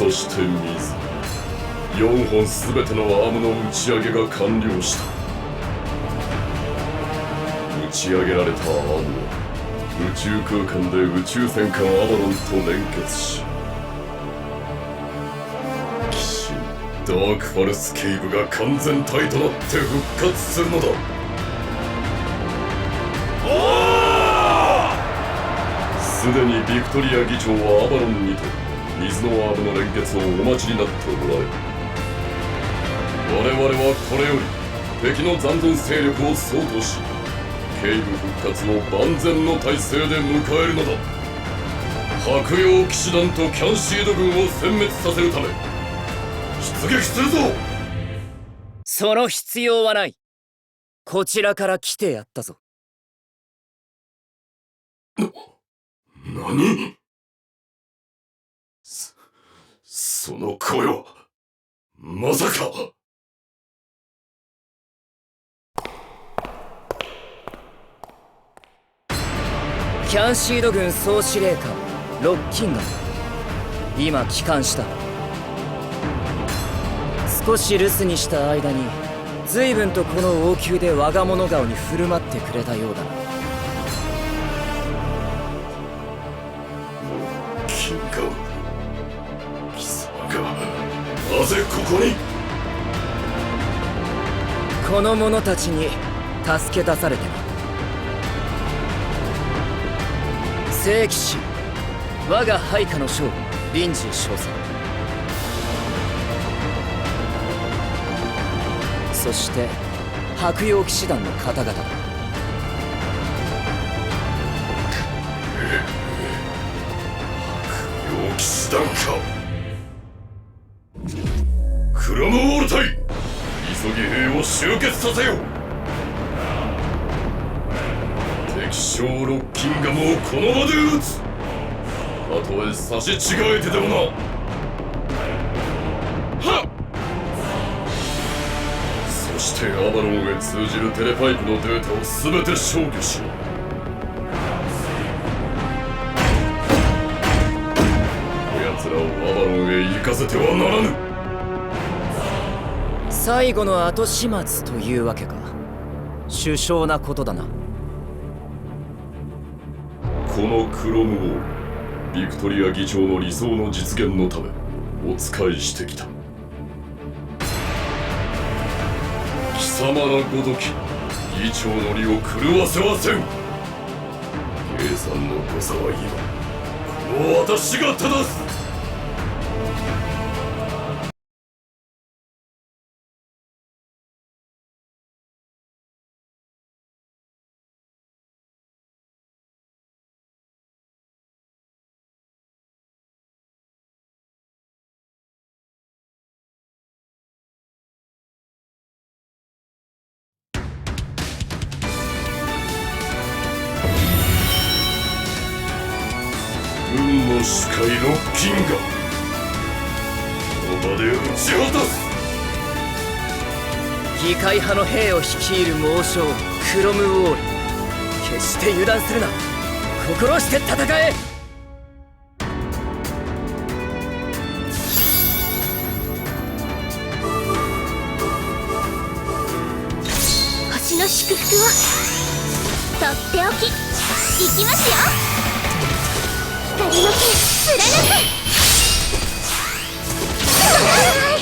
そして水。4本全てのアームの打ち上げが完了した。打ち上げられたアームは宇宙空間で宇宙戦艦アバロンと連結し騎士ダークファルスケイブが完全体となって復活するのだ。すでにビクトリア議長はアバロンにて水のアームの連結をお待ちになっておられ。る我々はこれより敵の残存勢力を掃討し警部復活を万全の体制で迎えるのだ。白羊騎士団とキャンシード軍を殲滅させるため出撃するぞ！その必要はない。こちらから来てやったぞ。何そその声はまさか。キャンシード軍総司令官ロッキンガン。今帰還した。少し留守にした間に随分とこの王宮で我が物顔に振る舞ってくれたようだな。こにこの者たちに助け出されてな聖騎士我が配下の将リンジー少佐そして白羊騎士団の方々。だ陽気師団か。ラムウォール隊急ぎ兵を集結させよ。う敵将ロッキンガムをこの場で撃つ。たとえ差し違えてでもな。はっ！そしてアバロンへ通じるテレパイプのデータを全て消去しよう。奴らをアバロンへ行かせてはならぬ。最後の後始末というわけか。首相なことだな。このクロムウォールビクトリア議長の理想の実現のためお仕えしてきた。貴様らごとき議長の利を狂わせはせん。計算の誤差は今この私が正す。の司会ロッキンがこの場で打ち果たす。議会派の兵を率いる猛将クロムウォール。決して油断するな。心して戦え。星の祝福をとっておき。いきますよ光の剣貫く。来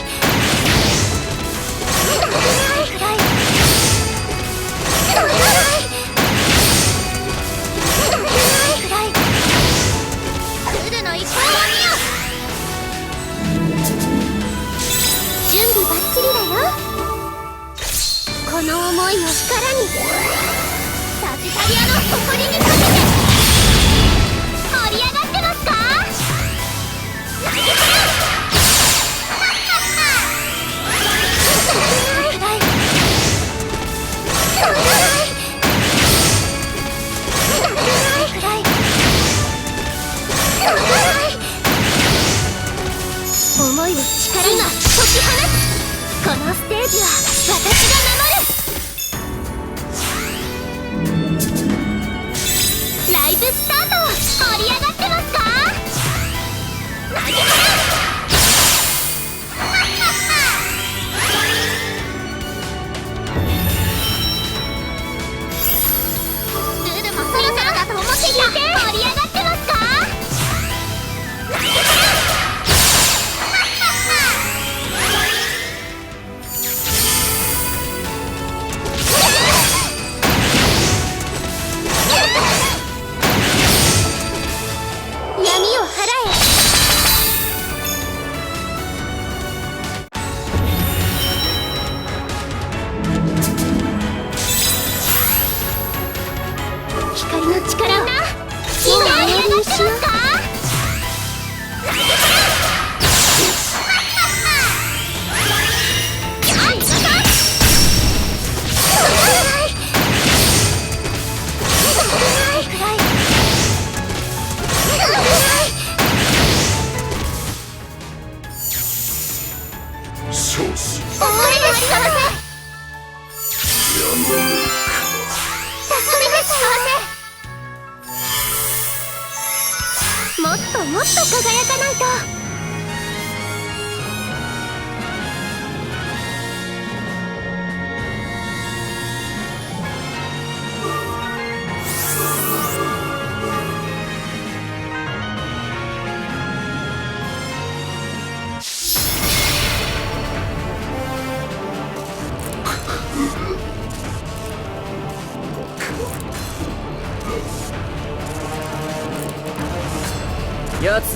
もっともっと輝かない。と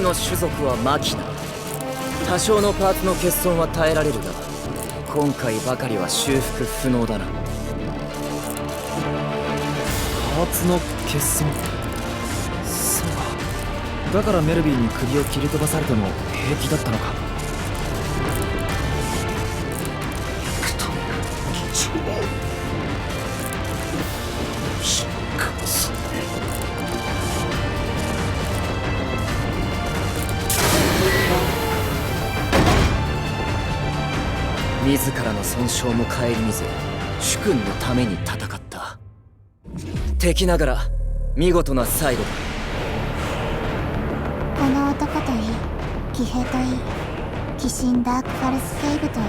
の種族はマキナ多少のパーツの欠損は耐えられるが今回ばかりは修復不能だな。パーツの欠損？そうか。だからメルビーに首を切り飛ばされても平気だったのか。自らの損傷も顧みず主君のために戦った。敵ながら見事な最後だ。この男といい騎兵といい鬼神ダークファルスケイブといい。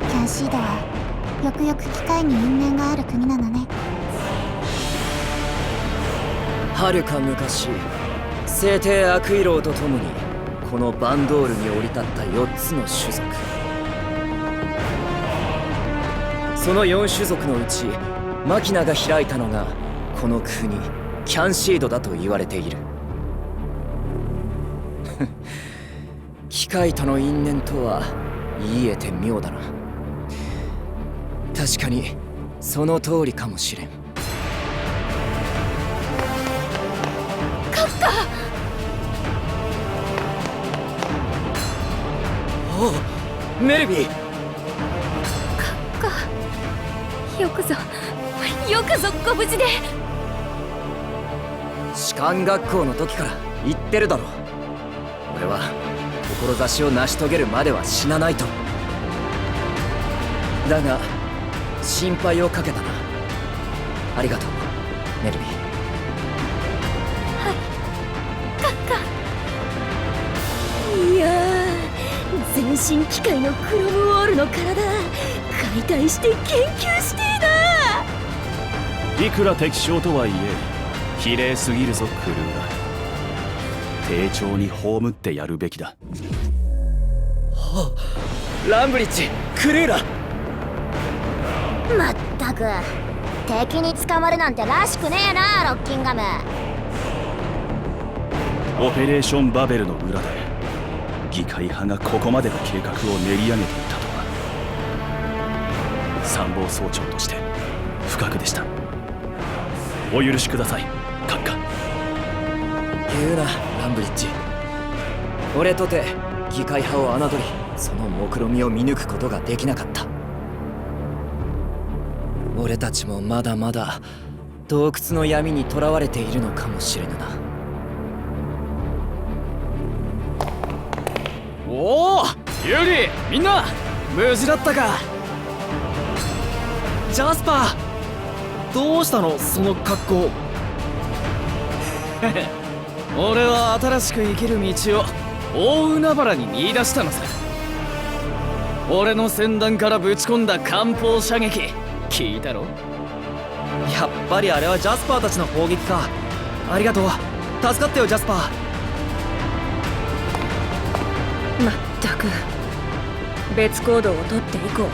キャンシードはよくよく機械に因縁がある国なのね。はるか昔聖帝アクイローと共にこのバンドールに降り立った4つの種族。その4種族のうちマキナが開いたのがこの国キャンシードだと言われている。機械との因縁とは言い得て妙だな。確かにその通りかもしれん。カフカメルビー。かよくぞよくぞご無事で。士官学校の時から言ってるだろ俺は志を成し遂げるまでは死なないと。だが心配をかけたな。ありがとうメルビー全身機械のクロムウォールの体。解体して研究してえな。いくら敵将とはいえ綺麗すぎるぞクルーラ丁重に葬ってやるべきだ。ランブリッジクルーラまったく敵に捕まるなんてらしくねえなロッキンガム。オペレーションバベルの裏で議会派がここまでの計画を練り上げていたとは。参謀総長として不覚でした。お許しください閣下。言うなランブリッジ。俺とて議会派を侮りその目論見みを見抜くことができなかった。俺たちもまだまだ洞窟の闇に囚われているのかもしれぬな。おおユーリみんな無事だったか。ジャスパーどうしたのその格好。俺は新しく生きる道を大海原に見出したのさ。俺の戦団からぶち込んだ艦砲射撃聞いたろ？やっぱりあれはジャスパーたちの砲撃か。ありがとう。助かったよジャスパー。ったく別行動をとって以降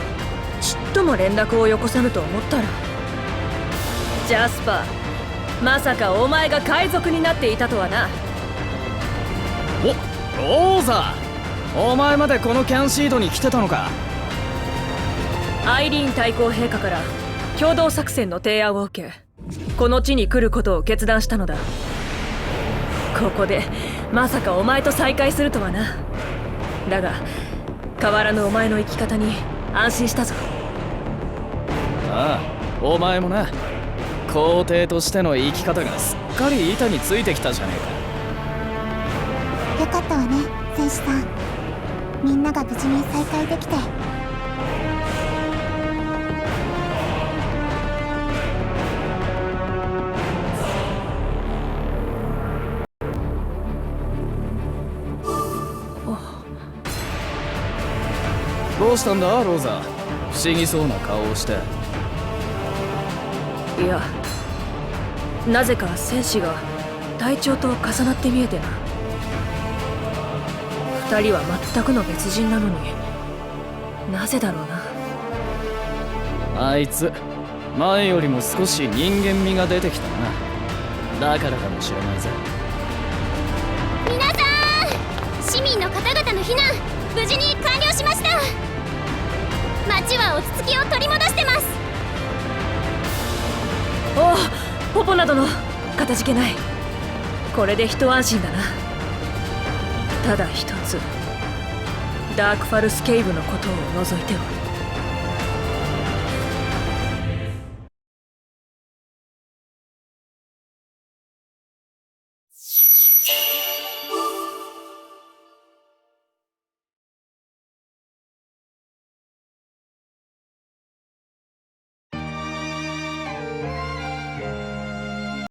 ちっとも連絡をよこさぬと思ったら。ジャスパーまさかお前が海賊になっていたとはな。おローザお前までこのキャンシードに来てたのか。アイリーン大公陛下から共同作戦の提案を受けこの地に来ることを決断したのだ。ここでまさかお前と再会するとはなだが変わらぬお前の生き方に安心したぞ。ああお前もな。皇帝としての生き方がすっかり板についてきたじゃねえか。よかったわね戦士さん。みんなが無事に再会できてどうしたんだローザ？不思議そうな顔をして。いやなぜか戦士が隊長と重なって見えてな。二人は全くの別人なのになぜだろうな。あいつ前よりも少し人間味が出てきたな。だからかもしれないぜ。皆さん市民の方々の避難無事に完了しました町は落ち着きを取り戻してます。おおポポなどのかたじけない。これで一安心だな。ただ一つダークファルスケイブのことを除いては。